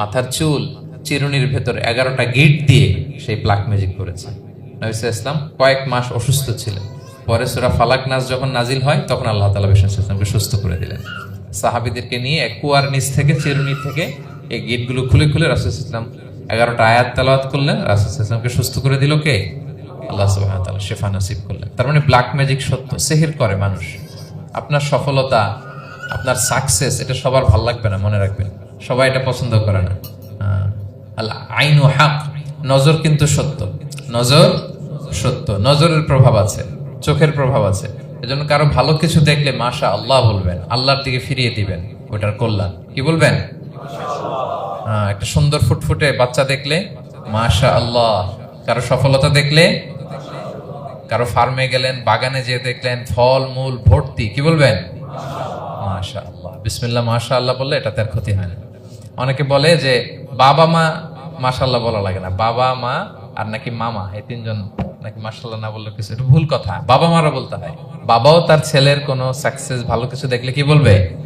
মাথার চুল চিরুনির ভেতর এগারোটা গিট দিয়ে সেই ব্ল্যাক ম্যাজিক করেছে। নবিসা ইসলাম কয়েক মাস অসুস্থ ছিলেন। পরে সুরা ফালাক নাচ যখন নাজিল হয়, তখন আল্লাহ তালা বিষ্ণু ইসলামকে সুস্থ করে দিলেন। সাহাবিদেরকে নিয়ে এক কুয়ার নিচ থেকে, চিরুনি থেকে এই গিটগুলো খুলে খুলে রাসুল ইসলাম এগারোটা আয়াত তালাওয়াত করলেন। রাসুল ইসলামকে সুস্থ করে দিল কে? আল্লাহ সুবাহ তাআলা শেফা নসিব করলেন। তার মানে ব্ল্যাক ম্যাজিক সত্য, সেহের করে মানুষ। আপনার সফলতা, আপনার সাকসেস এটা সবার ভালো লাগবে না, মনে রাখবেন। সবাই এটা পছন্দ করে না। আল্লাহ, আইন ও হাক, নজর কিন্তু সত্য। নজর সত্য। নজরের প্রভাব আছে, চোখের প্রভাব আছে। এজন্য কারও ভালো কিছু দেখলে মাশা আল্লাহ বলবেন, আল্লাহর দিকে ফিরিয়ে দিবেন, ওটার কল্যাণ। কি বলবেন? একটা সুন্দর ফুটফুটে বাচ্চা দেখলে মাশা আল্লাহ কারও সফলতা দেখলে কারও ফার্মে গেলেন, বাগানে যেয়ে দেখলেন, ফল, মূল, ভর্তি, কি বলবেন? মাশা আল্লাহ বিসমিল্লাহ মাশা আল্লাহ বললে এটা তার ক্ষতি হয় না। অনেকে বলে যে বাবা, মা মাশাল্লাহ বলা লাগে না। বাবা, মা আর নাকি মামা, এই তিনজন নাকি মাশাল্লাহ না বললে কিছু এটা ভুল কথা। বাবা মারা বলতে হয়। বাবাও তার ছেলের কোনো সাকসেস ভালো কিছু দেখলে কি বলবে?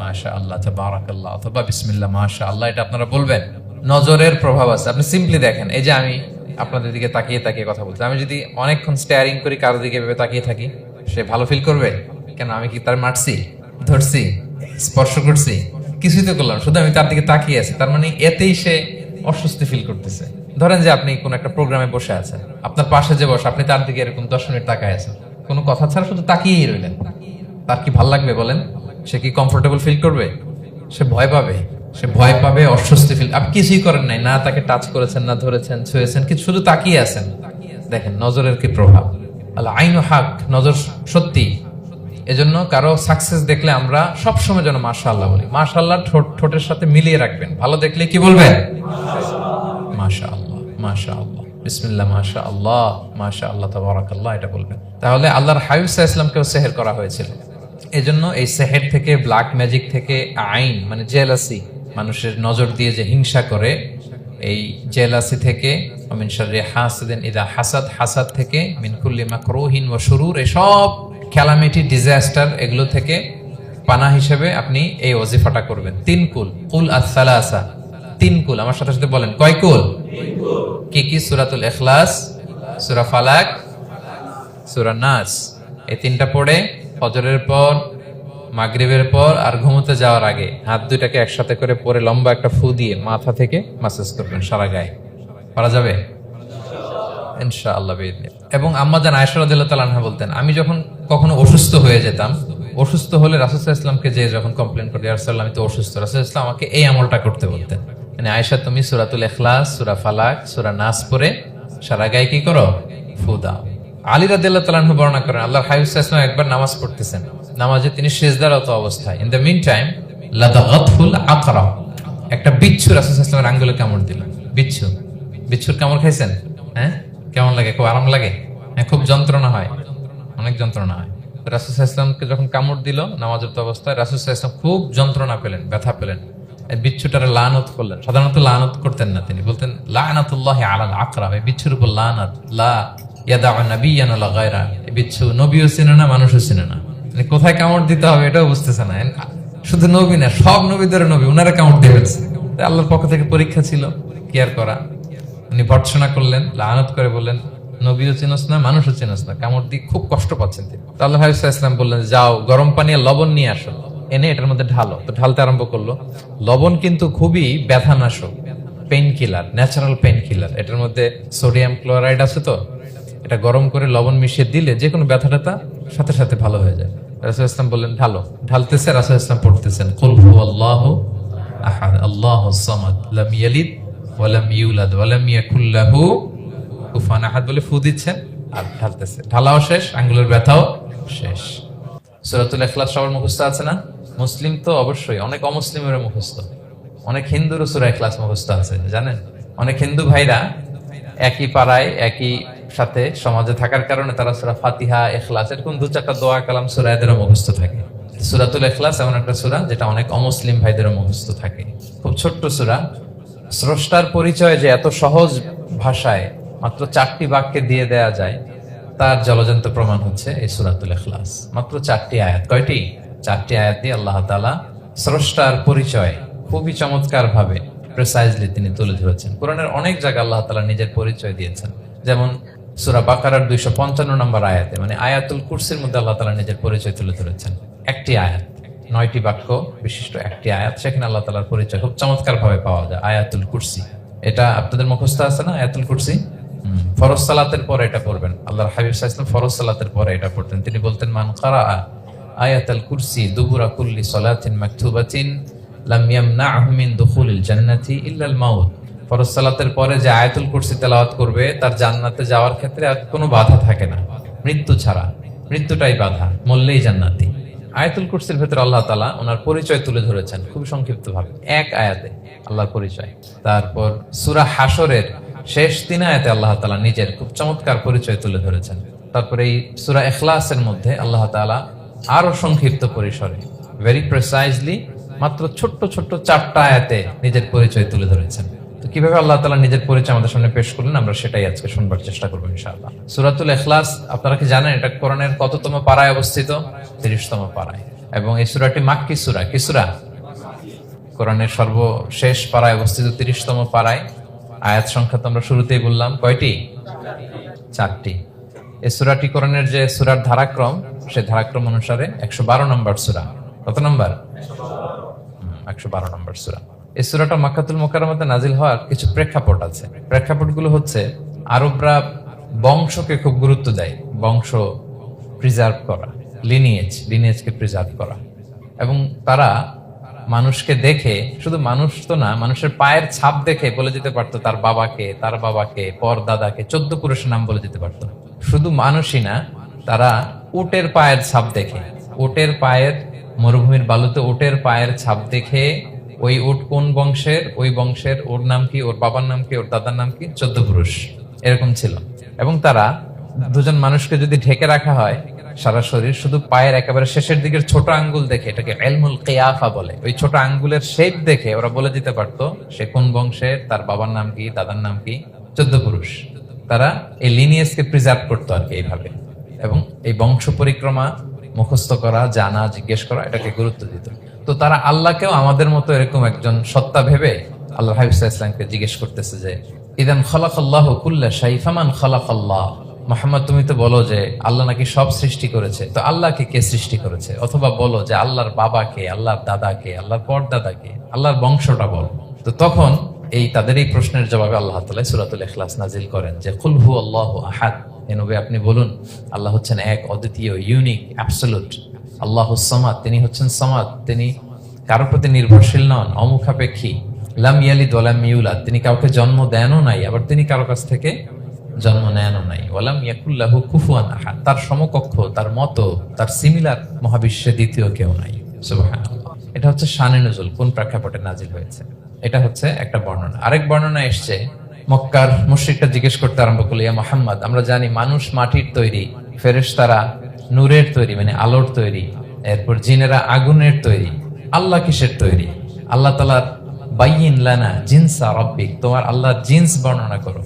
মাশা আল্লাহ বারাকাল্লাহ অথবা বিসমিল্লাহ মাশা আল্লাহ এটা আপনারা বলবেন। নজরের প্রভাব আছে। আপনি সিম্পলি দেখেন। এই যে আমি আপনাদের দিকে তাকিয়ে তাকিয়ে কথা বলছি। আমি যদি অনেকক্ষণ স্টেয়ারিং করি কারও দিকে ভেবে তাকিয়ে থাকি, সে ভালো ফিল করবে? কেন আমি কি তার মারছি, ধরছি, স্পর্শ করছি? কিছুই তো করলাম শুধু আমি তার দিকে তাকিয়ে আছি। তার মানে এতেই সে অস্বস্তি ফিল করতেছে। ধরেন যে আপনি কোন একটা প্রোগ্রামে বসে আছেন, আপনার পাশে যে বসে, আপনি তার দিকে এরকম দশ মিনিট তাকায় আছেন। কোনো কথা ছাড়া শুধু তাকিয়েই রইলেন। তার কি ভালো লাগবে বলেন? সে কি কমফোর্টেবল ফিল করবে? সে ভয় পাবে। সে ভয় পাবে, অস্বস্তি ফিল আপনি কিছুই করেন নাই। না তাকে টাচ করেছেন, না ধরেছেন, ছুঁয়েছেন কিন্তু শুধু তাকিয়ে আছেন। দেখেন, নজরের কি প্রভাব? আল্লাহ আইন হাক, নজর সত্যি। এজন্য কারও সাকসেস দেখলে আমরা সবসময় যেন মাশা আল্লাহ বলি। মাশা আল্লাহ ঠোঁটের সাথে মিলিয়ে রাখবেন। ভালো দেখলে কি বলবেন? মাশা আল্লাহ মাশা আল্লাহ বিসমিল্লাহ মাশা আল্লাহ মাশা আল্লাহ এটা বলবেন। তাহলে আল্লাহর আলাইহি ইসলামকেও সেহের করা হয়েছিল। এজন্য এই সেহের থেকে ব্ল্যাক ম্যাজিক থেকে আইন মানে জেলাসি মানুষের নজর দিয়ে যে হিংসা করে, এই জেলাসি থেকে মিন শাররি হাসিদিন ইদা হাসাদ হাসাদ থেকে, মিন কুল্লি মাকরুহিন ওয়া শুরুর, এসব ক্যালামিটি ডিজাস্টার এগুলো থেকে পানা হিসেবে আপনি এই ওজিফাটা করবেন। তিন কুল। কুল আসালাসা তিন কুল। আমার সাথে সাথে বলেন, কয় কুল? কি কি? সুরাতুল এখলাস সুরা ফালাক, সুরা নাস। এই তিনটা পড়ে ফজরের পর, মাগরিবের পর আর ঘুমোতে যাওয়ার আগে হাত দুইটাকে একসাথে করে পরে লম্বা একটা ফু দিয়ে মাথা থেকে মাসাজ করবেন সারা গায়ে। পারা যাবে? ইনশাআল্লাহ বিইذনি। এবং আম্মা জান আয়েশা রাদিয়াল্লাহু বলতেন, আমি যখন কখনো অসুস্থ হয়ে যেতাম, অসুস্থ হলে রাসূল ইসলামকে যে যখন কমপ্লেন করতে, ইয়া আমি তো অসুস্থ। রাসূল ইসলাম আমাকে এই আমলটা করতে বলতেন। মানে আয়েশা, তুমি সূরাতুল ইখলাস, সূরা ফালাক, সূরা নাস পড়ে সারা গায়ে কি করো? ফু দাও। আলী রাদিয়াল্লাহু তাআলা বর্ণনা করেন আল্লাহ সাল্লাল্লাহু একবার নামাজ পড়তেছেন। নামাজে তিনি সিজদারত অবস্থায়। ইন দ্য মিন টাইম একটা বিচ্ছু রাসূল ওয়াসাল্লামের আঙ্গুলে কামড় দিল। বিচ্ছু। বিচ্ছুর কামড় খাইছেন? হ্যাঁ? কেমন লাগে? খুব আরাম লাগে? হ্যাঁ খুব যন্ত্রণা হয়। অনেক যন্ত্রণা হয়। রাসুল ইসলামকে যখন কামড় দিল নামাজত অবস্থায়, রাসুল ইসলাম খুব যন্ত্রণা পেলেন, ব্যথা পেলেন। বিচ্ছুটারে লানত করলেন। সাধারণত লানত করতেন না তিনি। বলতেন, লানাতুল্লাহ আলাল আকরা বিচ্ছুর উপর লানাত। লা ইয়াদা নাবিয়ান আলা গায়রা। এই বিচ্ছু নবীও চিনে না, মানুষও চিনে না। মানে কোথায় কামড় দিতে হবে এটাও বুঝতেছে না। শুধু নবী না, সব নবীদের নবী। ওনারা কামড় দিয়ে আল্লাহর পক্ষ থেকে পরীক্ষা ছিল কেয়ার করা? উনি ভর্ৎসনা করলেন, লানত করে বললেন, নবীও চিনস না, মানুষও চিনস না, কামড় দিয়ে খুব কষ্ট পাচ্ছেন তিনি। তো আল্লাহ ইসলাম বললেন, যাও, গরম পানি লবণ নিয়ে আসো। এনে এটার মধ্যে ঢালো, তো ঢালতে আরম্ভ করল। লবণ কিন্তু খুবই ব্যথানাশক painkiller natural painkiller এটার মধ্যে সোডিয়াম ক্লোরাইড আছে তো, এটা গরম করে লবণ মিশিয়ে দিলে যে কোনো ব্যথা ট্যাথা সাথে সাথে ভালো হয়ে যায়। রাসুল ইসলাম বললেন, ঢালো। ঢালতেছে, রাসুল ইসলাম পড়তেছেন, কুল হু আল্লাহ আহাদ, আল্লাহ সামাদ, লাম ইয়ালিদ ওয়ালাম ইউলাদ, ওয়ালাম ইয়াকুল লাহু কুফুয়ান আহাদ বলে ফু দিচ্ছেন আর ঢালতেছে। ঢালাও শেষ, আঙ্গুলের ব্যথাও শেষ। সূরাতুল ইখলাস সবার মুখস্থ আছে না? মুসলিম তো অবশ্যই, অনেক অমুসলিমেরও মুখস্থ। অনেক হিন্দুরও সূরা ইখলাস মুখস্থ আছে, জানেন? অনেক হিন্দু ভাইরা একই পাড়ায়, একই সাথে সমাজে থাকার কারণে তারা সূরা ফাতিহা, ইখলাস এরকম দু চারটা দোয়া, কালাম সূরা এদেরও মুখস্থ থাকে। সূরাতুল ইখলাস এমন একটা সূরা যেটা অনেক অমুসলিম ভাইদেরও মুখস্থ থাকে। খুব ছোট্ট সূরা স্রষ্টার পরিচয় যে এত সহজ ভাষায় মাত্র চারটি বাক্যে দিয়ে দেয়া যায়, তার জলজন্ত প্রমাণ হচ্ছে এই সুরাতুল এখলাস মাত্র চারটি আয়াত। কয়টি? চারটি আয়াত দিয়ে আল্লাহ তালা স্রষ্টার পরিচয় খুবই চমৎকার ভাবে প্রেসাইজলি তিনি তুলে ধরেছেন। কোরআনের অনেক জায়গায় আল্লাহ তালা নিজের পরিচয় দিয়েছেন। যেমন সুরা বাকারার দুইশো পঞ্চান্ন নম্বর আয়াতে মানে আয়াতুল কুরসির মধ্যে আল্লাহ তালা নিজের পরিচয় তুলে ধরেছেন। একটি আয়াত। নয়টি বাক্য, বিশিষ্ট একটি আয়াত, সেখানে আল্লাহ তালার পরিচয় খুব চমৎকার ভাবে পাওয়া যায়, আয়াতুল কুরসি। এটা আপনাদের মুখস্থ আছে না, আয়াতুল কুরসি? ফরজ সালাতের পরে এটা পড়বেন। আল্লাহর হাবিব সাল্লাম ফরজ সালাতের পরে এটা পড়তেন। তিনি বলতেন, মান কারা আয়াতুল কুরসি দুবুরা কুল্লি সলাতিন মাকতুবাতিন লাম ইয়ামনাহু মিন দুখুলিল জান্নাতি ইল্লাল মাউত। ফরজ সালাতের পরে যে আয়াতুল কুরসি তেলাওয়াত করবে, তার জান্নাতে যাওয়ার ক্ষেত্রে আর কোনো বাধা থাকে না। মৃত্যু ছাড়া, মৃত্যুটাই বাধা, মরলেই জান্নাতি। আয়াতুল কুরসির ভেতরে আল্লাহ তালা ওনার পরিচয় তুলে ধরেছেন খুব সংক্ষিপ্ত ভাবে এক আয়াতে আল্লাহর পরিচয়। তারপর সুরা হাসরের শেষ তিন আয়াতে আল্লাহ তালা নিজের খুব চমৎকার পরিচয় তুলে ধরেছেন। তারপরে এই সুরা এখলাসের মধ্যে আল্লাহ তালা আরও সংক্ষিপ্ত পরিসরে ভেরি প্রেসাইজলি মাত্র ছোট্ট ছোট্ট চারটা আয়াতে নিজের পরিচয় তুলে ধরেছেন। তো কীভাবে আল্লাহ তালা নিজের পরিচয় আমাদের সামনে পেশ করলেন, আমরা সেটাই আজকে শুনবার চেষ্টা করব ইনশাআল্লাহ। সুরাতুল এখলাস আপনারা কি জানেন এটা কোরআনের কততম পাড়ায় অবস্থিত? তিরিশতম পাড়ায়। এবং এই সুরাটি মাক্কি সুরা, কি সুরা? কোরআনের সর্বশেষ পাড়ায় অবস্থিত তিরিশতম পাড়ায়। আয়াত সংখ্যা তো আমরা শুরুতেই বললাম। কয়টি? চারটি। এই সুরাটি কোরআনের যে সুরার ধারাক্রম সে ধারাক্রম অনুসারে একশো বারো নম্বর সুরা। কত নম্বর? একশো বারো নম্বর সুরা। এই সুরাটা মাকাতুল মোকারমতে নাজিল হওয়ার কিছু প্রেক্ষাপট আছে। প্রেক্ষাপটগুলো হচ্ছে, আরবরা বংশকে খুব গুরুত্ব দেয়, বংশ প্রিজার্ভ করা লিনিয়েজ লিনিয়েজকে প্রিজার্ভ করা। এবং তারা মানুষকে দেখে, শুধু মানুষ তো না, মানুষের পায়ের ছাপ দেখে বলে দিতে পারতো তার বাবাকে তার বাবাকে পর দাদাকে চোদ্দ পুরুষের নাম বলে দিতে পারতো। শুধু মানুষই না, তারা উটের পায়ের ছাপ দেখে, উটের পায়ের, মরুভূমির বালুতে উটের পায়ের ছাপ দেখে ওই উট কোন বংশের? ওই বংশের ওর নাম কি, ওর বাবার নাম কি, ওর দাদার নাম কি? চোদ্দ পুরুষ। এরকম ছিল। এবং তারা দুজন মানুষকে যদি ঢেকে রাখা হয়, সারা শরীর শুধু পায়ের একেবারে শেষের দিকের ছোট আঙ্গুল দেখে, এটাকে এলমুল কেয়াফা বলে। ওই ছোট আঙ্গুলের শেপ দেখে ওরা বলে দিতে পারতো, সে কোন বংশের, তার বাবার নাম কি, দাদার নাম কি? চোদ্দ পুরুষ। তারা এই লিনিয়েসকে প্রিজার্ভ করতো আর কি এইভাবে। এবং এই বংশ পরিক্রমা মুখস্থ করা, জানা, জিজ্ঞেস করা, এটাকে গুরুত্ব দিত। তো তারা আল্লাহকেও আমাদের মতো এরকম একজন সত্তা ভেবে আল্লাহ ইসলামকে জিজ্ঞেস করতেছে যে, ইদান খলাক আল্লাহ কুল্লা শাইফামান খলাক আল্লাহ মোহাম্মদ, তুমি তো বলো যে, আল্লাহ নাকি সব সৃষ্টি করেছে। তো আল্লাহকে কে সৃষ্টি করেছে? অথবা বলো যে, আল্লাহর বাবাকে আল্লাহর দাদাকে আল্লাহর পরদাদাকে আল্লাহর বংশটা বলো। তো তখন এই, তাদের এই প্রশ্নের জবাবে আল্লাহ তালা সুরাতুল ইখলাস নাজিল করেন যে কুলহু আল্লাহ আহাদ। এ নবী আপনি বলুন, আল্লাহ হচ্ছেন এক অদ্বিতীয়, ইউনিক অ্যাবসলুট আল্লাহ সামাদ, তিনি হচ্ছেন সামাদ, তিনি কারোর প্রতি নির্ভরশীল নন, অমুখাপেক্ষী। লাম ইয়ালিদ ওয়ালাম ইউলাদ, তিনি কাউকে জন্ম দেনও নাই, আবার তিনি কারও কাছ থেকে জন্ম নেনও নাই। ওয়ালাম ইয়াকুল্লাহু কুফুয়ান আহাদ, তার সমকক্ষ, তার মতো, তার সিমিলার মহাবিশ্বে দ্বিতীয় কেউ নাই। এটা হচ্ছে শানে নজুল, কোন প্রেক্ষাপটে নাজিল হয়েছে? এটা হচ্ছে একটা বর্ণনা। আরেক বর্ণনা এসছে, মক্কার মুশ্রিকটা জিজ্ঞেস করতে আরম্ভ করল, ইয়া মোহাম্মদ, আমরা জানি মানুষ মাটির তৈরি, ফেরেশতারা নূরের তৈরি মানে আলোর তৈরি, এরপর জিনেরা আগুনের তৈরি, আল্লাহ কিসের তৈরি? আল্লাহ তালার বাইন লানা জিনসা রব্বিক, তোমার আল্লাহর জিন্স বর্ণনা করো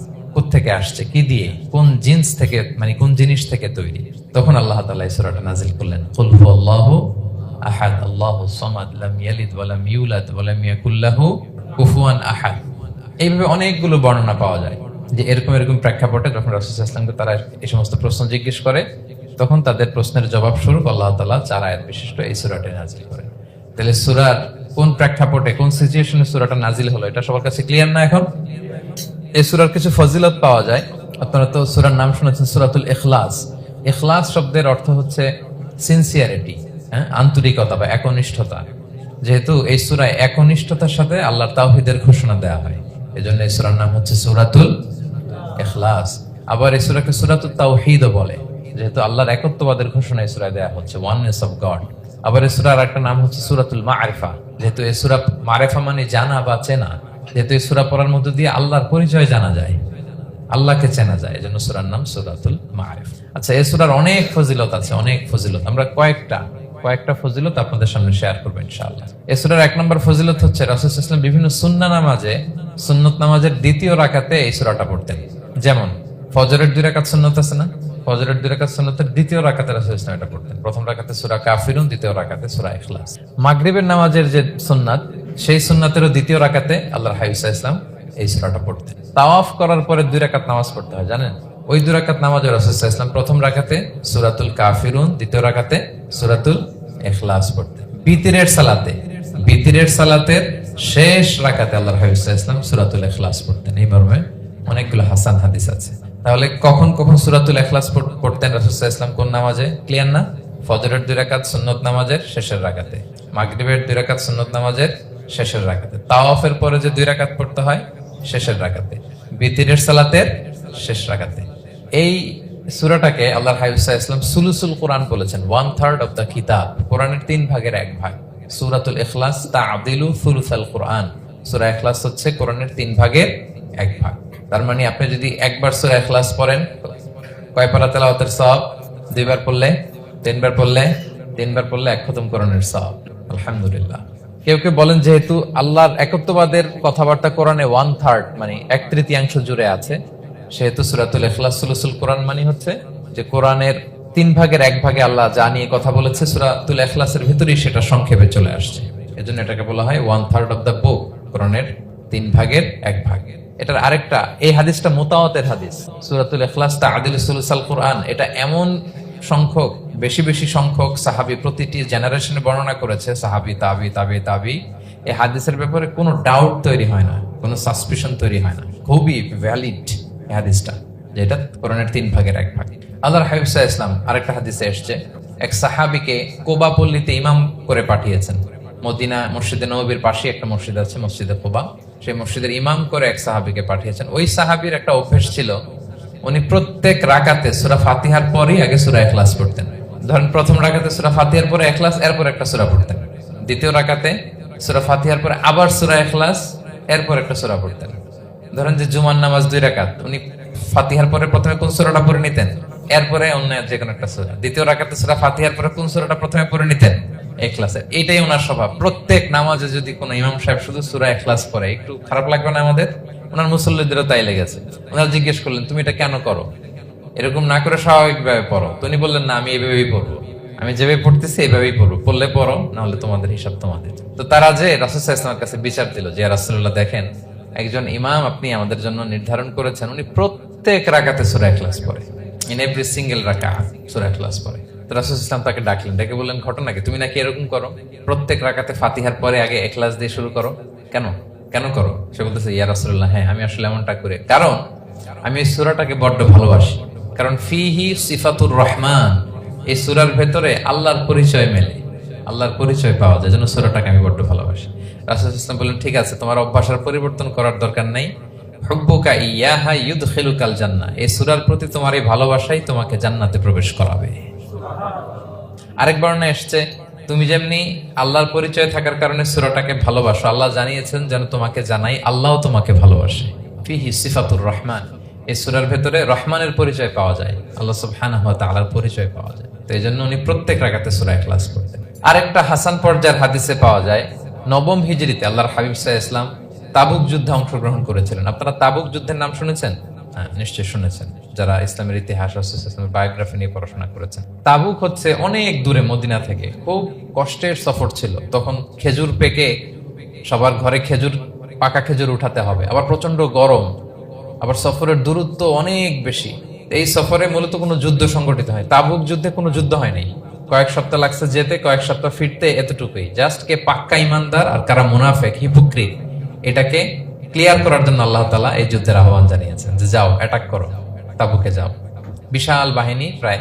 থেকে আসছে, কি দিয়ে, কোন জিন্স থেকে মানে কোন জিনিস থেকে তৈরি? তখন আল্লাহ তাআলা এই নাজিল করলেন, কুল হুয়াল্লাহু আহাদ, আল্লাহু সামাদ, লাম ইয়ালিদ ওয়া লাম ইউলাদ ওয়া লাম কুফুয়ান আহাদ। এইভাবে অনেকগুলো বর্ণনা পাওয়া যায়, যে এরকম এরকম প্রেক্ষাপটে যখন রাসূল ইসলামকে তারা এই সমস্ত প্রশ্ন জিজ্ঞেস করে তখন তাদের প্রশ্নের জবাব স্বরূপ আল্লাহ তালা চার আয়াত বিশিষ্ট এই সূরাটি নাজিল করে তাহলে সূরার কোন প্রেক্ষাপটে, কোন সিচুয়েশনে সুরাটা নাজিল হলো, এটা সবার কাছে ক্লিয়ার না এখন? এই সুরার কিছু ফজিলত পাওয়া যায়। আপনারা তো সুরার নাম শুনেছেন, সুরাতুল এখলাস এখলাস শব্দের অর্থ হচ্ছে সিনসিয়ারিটি হ্যাঁ আন্তরিকতা বা একনিষ্ঠতা। যেহেতু এই সুরায় একনিষ্ঠতার সাথে আল্লাহর তাওহিদের ঘোষণা দেওয়া হয় এই জন্য এই সুরার নাম হচ্ছে সুরাতুল এখলাস আবার এই সুরাকে সুরাতুল তাওহিদও বলে। যেহেতু আল্লাহর একত্ববাদের ঘোষণা এই সুরায় দেওয়া হচ্ছে ওয়াননেস অফ গড আবার এই সুরার একটা নাম হচ্ছে সুরাতুল মারিফা। যেহেতু এই সুরা মারেফা মানে জানা বা চেনা, যেহেতু এই সুরা পড়ার মধ্যে দিয়ে আল্লাহর পরিচয় জানা যায়, আল্লাহকে চেনা যায়, এই জন্য সুরার নাম সুরাতুল মারিফ। আচ্ছা এই সুরার অনেক ফজিলত আছে, অনেক ফজিলত। আমরা কয়েকটা কয়েকটা ফজিলত আপনাদের সামনে শেয়ার করব ইনশাআল্লাহ। এই সুরার এক নম্বর ফজিলত হচ্ছে রাসুল ইসলাম বিভিন্ন সুন্না নামাজে সুন্নত নামাজের দ্বিতীয় রাকাতে এই সুরাটা পড়তেন। যেমন, ফজরের দুই রাকাত সুন্নত আছে না? ফজরের দুই রাকাত সুন্নতের দ্বিতীয় রাসুল এটা প্রথম রাকাতে সুরা কাফিরুন, দ্বিতীয় রাকাতে সুরা ইখলাস। মাগরিবের নামাজের যে সুন্নাত, সেই সুন্নাতেরও দ্বিতীয় রাকাতে আল্লাহর হাইসা ইসলাম এই সুরাটা পড়তেন। তাওয়াফ করার পরে দুই রাকাত নামাজ পড়তে হয়, জানেন? ওই দুই রাকাত রাসুল্লাহ ইসলাম প্রথম সুরাতুল কাফিরুন, দ্বিতীয় রাকাতে সুরাতুল এখলাস পড়তেন। বিতিরের সালাতে, বিতিরের সালাতের শেষ রাকাতে আল্লাহর হাইসা ইসলাম সুরাতুল এখলাস পড়তেন। এই মর্মে অনেকগুলো হাসান হাদিস আছে। তাহলে কখন কখন সুরাতুল এখলাস পড়তেন রাসুল্লাহ ইসলাম কোন নামাজে? ক্লিয়ার না? ফজরের দুই রাকাত, সুন্নত নামাজের শেষের রাকাতে। মাগরিবের দুই রাকাত, সুন্নত নামাজের শেষের রাকাতে। তাওয়াফের পরে যে দুই রাকাত পড়তে হয়, শেষের রাকাতে। বিতিরের সালাতের শেষ রাকাতে। এই সুরাটাকে আল্লাহ হাইসা ইসলাম সুলুসুল কোরআন বলেছেন ওয়ান থার্ড অফ দ্য কিতাব, কোরআনের তিন ভাগের এক ভাগ। সূরাতুল ইখলাস তাআদিলু সুলুসাল কোরআন। সুরা এখলাস হচ্ছে কোরআনের তিন ভাগের এক ভাগ। তার মানে আপনি যদি একবার সূরা এখলাস পড়েন, কয় পারা তেলাওয়াতের সওয়াব? দুইবার পড়লে, তিনবার পড়লে তিনবার পড়লে এক খতম কোরআনের সওয়াব। আলহামদুলিল্লাহ। কেউ কেউ বলেন যেহেতু আল্লাহর একত্ববাদের কথাবার্তা কোরআনে ওয়ান থার্ড মানে এক তৃতীয়াংশ জুড়ে আছে, সেহেতু সুরাতুল ইখলাস সুলুসুল কোরআন মানে হচ্ছে যে কোরআনের তিন ভাগের এক ভাগে আল্লাহ যা নিয়ে কথা বলেছে সুরাতুল ইখলাসের ভিতরেই সেটা সংক্ষেপে চলে আসছে। এজন্য এটাকে বলা হয় one third of the book কোরআনের তিন ভাগের এক ভাগ। এটার আরেকটা, এই হাদিসটা মোতাওয়াতের হাদিস। সুরাতুল ইখলাস তাআদিল সুলুসাল কোরআন। এটা এমন সংখ্যক, বেশি বেশি সংখ্যক সাহাবি প্রতিটি জেনারেশনে বর্ণনা করেছে, সাহাবি, তাবি তাবি তাবি। এই হাদিসের ব্যাপারে কোনো ডাউট তৈরি হয় না, কোনো সাসপিশন তৈরি হয় না। খুবই ভ্যালিড এই হাদিসটা যেটা কোরআনের তিন ভাগের এক ভাগ। আল্লাহর হাবিবসা ইসলাম আরেকটা হাদিসে এসছে, এক সাহাবিকে কোবা পল্লীতে ইমাম করে পাঠিয়েছেন। মদিনা মসজিদে নবীর পাশে একটা মসজিদ আছে, মসজিদে কোবা। সেই মসজিদের ইমাম করে এক সাহাবিকে পাঠিয়েছেন। ওই সাহাবির একটা অভ্যেস ছিল, উনি প্রত্যেক রাকাতে সুরা ফাতিহার পরেই আগে সুরা এখলাস পড়তেন। ধরেন প্রথম রাকাতে সুরা ফাতিহার পরে এখলাস এরপর একটা সুরা পড়তেন। দ্বিতীয় রাকাতে সুরা ফাতিহার পরে আবার সুরা এখলাস এরপর একটা সুরা পড়তেন। ধরেন যে জুমার নামাজ দুই রাকাত, উনি ফাতিহার পরে প্রথমে কোন সুরাটা পড়ে নিতেন? এরপরে অন্য যে কোনো একটা সুরা। দ্বিতীয় রাকাতে সুরা ফাতিহার পরে কোন সুরাটা প্রথমে পড়ে নিতেন? এখলাসের এটাই ওনার স্বভাব। প্রত্যেক নামাজে যদি কোনো ইমাম সাহেব শুধু সুরা এখলাস পড়ে, একটু খারাপ লাগবে না আমাদের? ওনার মুসল্লিদেরও তাই লেগেছে। ওনারা জিজ্ঞেস করলেন, তুমি এটা কেন করো? এরকম না করে স্বাভাবিকভাবে পড়ো। তুমি বললেন, না, আমি এইভাবেই পড়ব। আমি যেভাবে পড়তেছি এইভাবেই পড়ব। পড়লে পড়ো না হলে তোমাদের হিসাব তোমাদের। তো তারা যে রাসুল ইসলামের কাছে বিচার দিল যে রাসুল্লাহ দেখেন, একজন ইমাম আপনি আমাদের জন্য নির্ধারণ করেছেন। উনি প্রত্যেক রাকাতে সুরা ক্লাস পড়ে। ইন এভরি সিঙ্গেল রাকা সুরা ক্লাস পড়ে। রাসুল ইসলাম তাকে ডাকলেন। ডেকে বললেন, ঘটনা কি? তুমি নাকি এরকম করো? প্রত্যেক রাকাতে ফাতিহার পরে আগে এখলাস দিয়ে শুরু করো। কেন? কেন করো? সে বলতেছে, ইয়া রাসুল্লাহ হ্যাঁ আমি আসলে এমনটা করে। কারণ, আমি এই সুরাটাকে বড্ড ভালোবাসি। কারণ ফিহি সিফাতুর রহমান, এই সুরার ভেতরে আল্লাহর পরিচয় মেলে। আল্লাহর পরিচয় পাওয়া যায় যেন সুরাটাকে আমি বড্ড ভালোবাসি। রাসুল ইসলাম বললেন, ঠিক আছে, তোমার অভ্যাসের পরিবর্তন করার দরকার নেই। হুব্বুকা ইয়াহা ইউদখিলুকাল জান্নাহ, এই সুরার প্রতি তোমার এই ভালোবাসাই তোমাকে জান্নাতে প্রবেশ করাবে। আরেক বর্ণে এসছে, তুমি যেমনি আল্লাহর পরিচয় থাকার কারণে সূরাটাকে ভালোবাসো, আল্লাহ জানিয়েছেন যেন তোমাকে জানাই, আল্লাহ তোমাকে ভালোবাসে। ফিহি সিফাতুর রহমান, এই সুরার ভেতরে রহমানের পরিচয় পাওয়া যায়, আল্লাহ সুবহানাহু ওয়া তাআলার পরিচয় পাওয়া যায়। তো এই জন্য উনি প্রত্যেক রাকাতে সূরা ক্লাস করতেন আরেকটা হাসান পর্যায়ের হাদিসে পাওয়া যায়, নবম হিজরিতে আল্লাহর হাবিব আলাইহি ইসলাম তাবুক যুদ্ধে অংশগ্রহণ করেছিলেন। আপনারা তাবুক যুদ্ধের নাম শুনেছেন? হ্যাঁ নিশ্চয় শুনেছেন। যারা ইসলামের ইতিহাস ইসলামের বায়োগ্রাফি নিয়ে পড়াশোনা করেছেন। তাবুক হচ্ছে অনেক দূরে মদিনা থেকে। খুব কষ্টের সফর ছিল। তখন খেজুর পেকে সবার ঘরে খেজুর, পাকা খেজুর উঠাতে হবে। আবার প্রচণ্ড গরম। আবার সফরের দূরত্ব অনেক বেশি। এই সফরে মূলত কোনো যুদ্ধ সংগঠিত হয়। তাবুক যুদ্ধে কোনো যুদ্ধ হয় নাই। কয়েক সপ্তাহ লাগছে যেতে, কয়েক সপ্তাহ ফিরতে, এতটুকুই। জাস্ট কে পাক্কা ইমানদার আর কারা মুনাফেক, হিপুক্রিট, এটাকে ক্লিয়ার করার জন্য আল্লাহ তালা এই যুদ্ধের আহ্বান জানিয়েছেন যে যাও, অ্যাটাক করো। তাবুকে যাও। বিশাল বাহিনী, প্রায়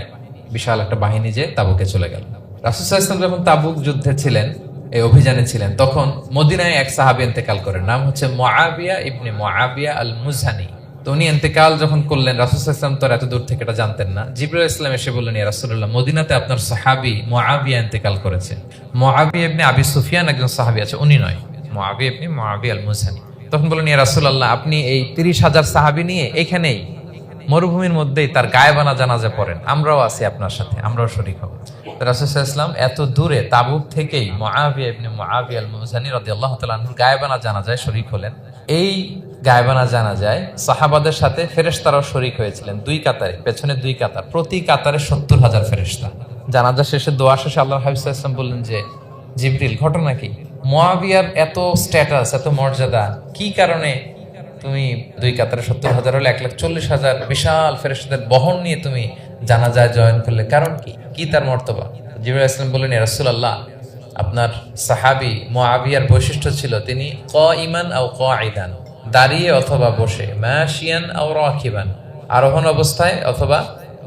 বিশাল একটা বাহিনী যে তাবুকে চলে গেল। রাসুসাহ যখন তাবুক যুদ্ধে ছিলেন, এই অভিযানে ছিলেন, তখন মদিনায় এক সাহাবি এন্তেকাল করেন, নাম হচ্ছে মোয়াবিয়া ইবনে মোয়াবিয়া আল মুজানি তো উনি এন্তেকাল যখন করলেন রাসুসাহ ইসলাম তো এত দূর থেকে এটা জানতেন না। জিবরুল ইসলাম এসে বললেন রাসুল্লাহ মদিনাতে আপনার সাহাবি মোয়াবিয়া এন্তেকাল করেছে। মোয়াবিয়া ইবনে আবি সুফিয়ান একজন সাহাবি আছে, উনি নয় মোয়াবিয়া ইবনে মোয়াবিয়া আল মুজানি তখন বললেন, ইয়া রাসুল্লাহ আপনি এই তিরিশ হাজার সাহাবি নিয়ে এখানেই মরুভূমির মধ্যেই তার গায়েবানা জানাজা পড়েন। আমরাও আছি আপনার সাথে, আমরাও শরিক হব। রাসুসাহ ইসলাম এত দূরে তাবুক থেকেই মহাবিয়া ইবনে মহাবিয়া আল মুজানি গায়েবানা জানাজায় শরিক হলেন। এই গায়েবানা জানা যায় সাহাবাদের সাথে ফেরেশতারাও শরিক হয়েছিলেন। দুই কাতারে, পেছনে দুই কাতার, প্রতি কাতারে সত্তর হাজার ফেরেশতা। জানাজা শেষে, দোয়া শেষে আল্লাহ ইসলাম বললেন যে, জিবরিল, ঘটনা কি? মোয়াবিয়ার এত স্ট্যাটাস এত মর্যাদা, কি কারণে তুমি দুই কাতারে সত্তর হাজার হলে এক লাখ চল্লিশ হাজার বিশাল ফেরেস্তাদের বহন নিয়ে তুমি জানা যায় জয়েন করলে। কারণ কি? কি তার মর্তবা? জিবুল ইসলাম বললেন রাসুল্লাহ আপনার সাহাবি মোয়াবিয়ার বৈশিষ্ট্য ছিল তিনি ক ইমান আও ক আইদান দাঁড়িয়ে অথবা বসে ম্যাশিয়ান আও রাখিবান আরোহণ অবস্থায় অথবা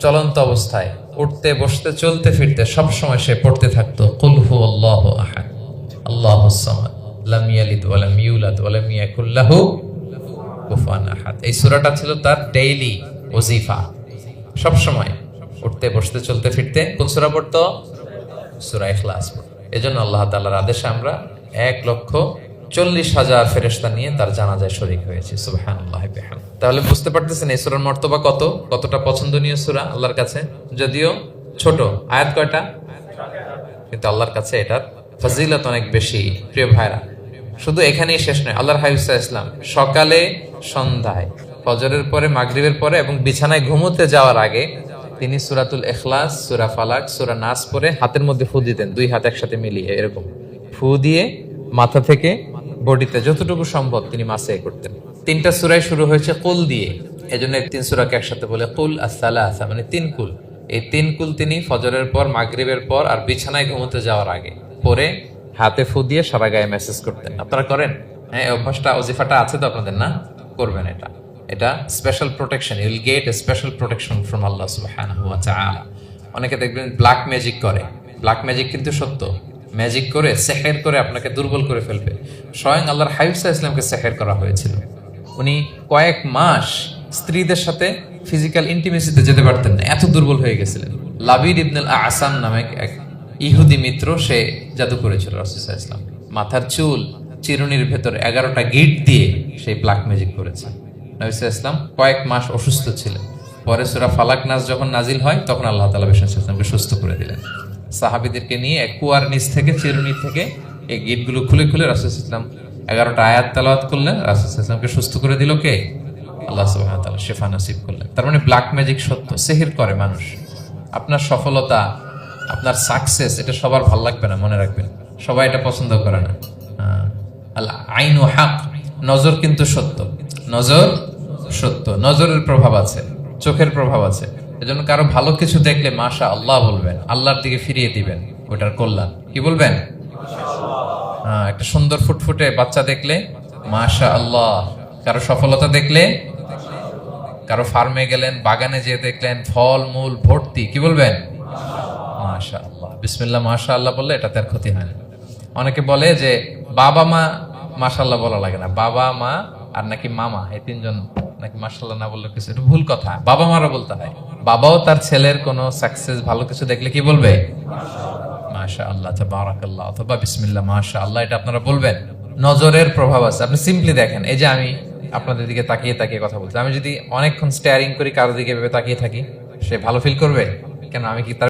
চলন্ত অবস্থায়, উঠতে, বসতে, চলতে, ফিরতে, সব সময় সে পড়তে থাকতো। কুলহু আল্লাহ আহাদ, আল্লাহ লাম ইয়ালিদ ইউলাদ কুফুয়ান আহাদ। এই সূরাটা ছিল তার ডেইলি ওজিফা। সব সময় উঠতে, বসতে, চলতে, ফিরতে। কোন সূরা পড়তো? সূরা ইখলাস পড়তো। এজন্য আল্লাহ তাআলার আদেশে আমরা এক লক্ষ চল্লিশ হাজার ফেরেশতা নিয়ে তার জানাজায় শরীক হয়েছে। সুবহানাল্লাহি বিহামদ। তাহলে বুঝতে পারতেছেন এই সূরার মর্তবা কত? কতটা পছন্দনীয় সূরা আল্লাহর কাছে? যদিও ছোট। আয়াত কয়টা? কিন্তু আল্লাহর কাছে এটার ফজিলত অনেক বেশি। প্রিয় ভাইরা শুধু এখানেই শেষ নয়, আল্লাহর হাইসা ইসলাম সকালে, সন্ধ্যায়, ফজরের পরে, মাগরিবের পরে এবং বিছানায় ঘুমোতে যাওয়ার আগে তিনি সুরাতুল এখলাস সুরা ফালাক, সুরা নাস পরে হাতের মধ্যে ফু দিতেন, দুই হাত একসাথে মিলিয়ে এরকম ফু দিয়ে মাথা থেকে বডিতে যতটুকু সম্ভব তিনি মাসে করতেন। তিনটা সুরাই শুরু হয়েছে কুল দিয়ে। এই তিন সুরাকে একসাথে বলে কুল আসালা আসা মানে তিন কুল। এই তিন কুল তিনি ফজরের পর, মাগরিবের পর আর বিছানায় ঘুমোতে যাওয়ার আগে পরে হাতে ফু দিয়ে সারা গায়ে মেসেজ করতেন আপনারা করেন। হ্যাঁ অভ্যাসটা ওজিফাটা আছে তো আপনাদের, না? করবেন এটা। এটা special protection you'll get a special protection from আল্লাহ সুবহানাহু অনেকে দেখবেন ব্ল্যাক ম্যাজিক করে। ব্ল্যাক ম্যাজিক কিন্তু সত্য। ম্যাজিক করে সেহের করে আপনাকে দুর্বল করে ফেলবে। স্বয়ং আল্লাহর হাইফসা ইসলামকে সেহের করা হয়েছিল। উনি কয়েক মাস স্ত্রীদের সাথে ফিজিক্যাল ইন্টিমেসিতে যেতে পারতেন না। এত দুর্বল হয়ে গেছিলেন। লাবির ইবনুল আসাম নামে এক ইহুদি মিত্র সে জাদু করেছিল রাসুসাহ ইসলাম মাথার চুল চিরুনির ভেতর এগারোটা গিট দিয়ে সেই ব্ল্যাক ম্যাজিক করেছে। নবিসা ইসলাম কয়েক মাস অসুস্থ ছিলেন। পরে সুরা ফালাক নাচ যখন নাজিল হয়, তখন আল্লাহ তালা বিষ্ণু ইসলামকে সুস্থ করে দিলেন। সাহাবিদেরকে নিয়ে এক কুয়ার নিচ থেকে চিরুনি থেকে এই গিটগুলো খুলে খুলে রাসুল ইসলাম এগারোটা আয়াত তালাওয়াত করলেন। রাসুল ইসলামকে সুস্থ করে দিল কে? আল্লাহ সুবাহ শেফা নসিব করলেন। তার মানে ব্ল্যাক ম্যাজিক সত্য, সেহির করে মানুষ। আপনার সফলতা আপনার সাকসেস এটা সবার ভালো লাগবে না মনে রাখবেন। সবাই এটা পছন্দ করে না। হাক নজর কিন্তু সত্য। নজর সত্য। নজরের প্রভাব আছে চোখের প্রভাব আছে। এজন্য কারও ভালো কিছু দেখলে মাশা আল্লাহ বলবেন আল্লাহর দিকে ফিরিয়ে দিবেন ওটার কল্যাণ। কি বলবেন? হ্যাঁ, একটা সুন্দর ফুটফুটে বাচ্চা দেখলে মাশা আল্লাহ কারও সফলতা দেখলে কারও ফার্মে গেলেন বাগানে যেয়ে দেখলেন ফল মূল ভর্তি। কি বলবেন? মাশা আল্লাহ বিসমিল্লাহ মাশা আল্লাহ বললে এটা তার ক্ষতি হয় না। অনেকে বলে যে বাবা, মা মাশাল্লাহ বলা লাগে না। বাবা, মা আর নাকি মামা, এই তিনজন নাকি মাশাল্লাহ না বললে কিছু। এটা ভুল কথা। বাবা মারা বলতে হয়। বাবাও তার ছেলের কোনো সাকসেস ভালো কিছু দেখলে কি বলবে? মাশা আল্লাহ বারাকাল্লাহ অথবা বিসমিল্লাহ মাশা আল্লাহ এটা আপনারা বলবেন। নজরের প্রভাব আছে। আপনি সিম্পলি দেখেন, এই যে আমি আপনাদের দিকে তাকিয়ে তাকিয়ে কথা বলছি। আমি যদি অনেকক্ষণ স্টেয়ারিং করি, কারও দিকে ভেবে তাকিয়ে থাকি, সে ভালো ফিল করবে? কেন, আমি কি তার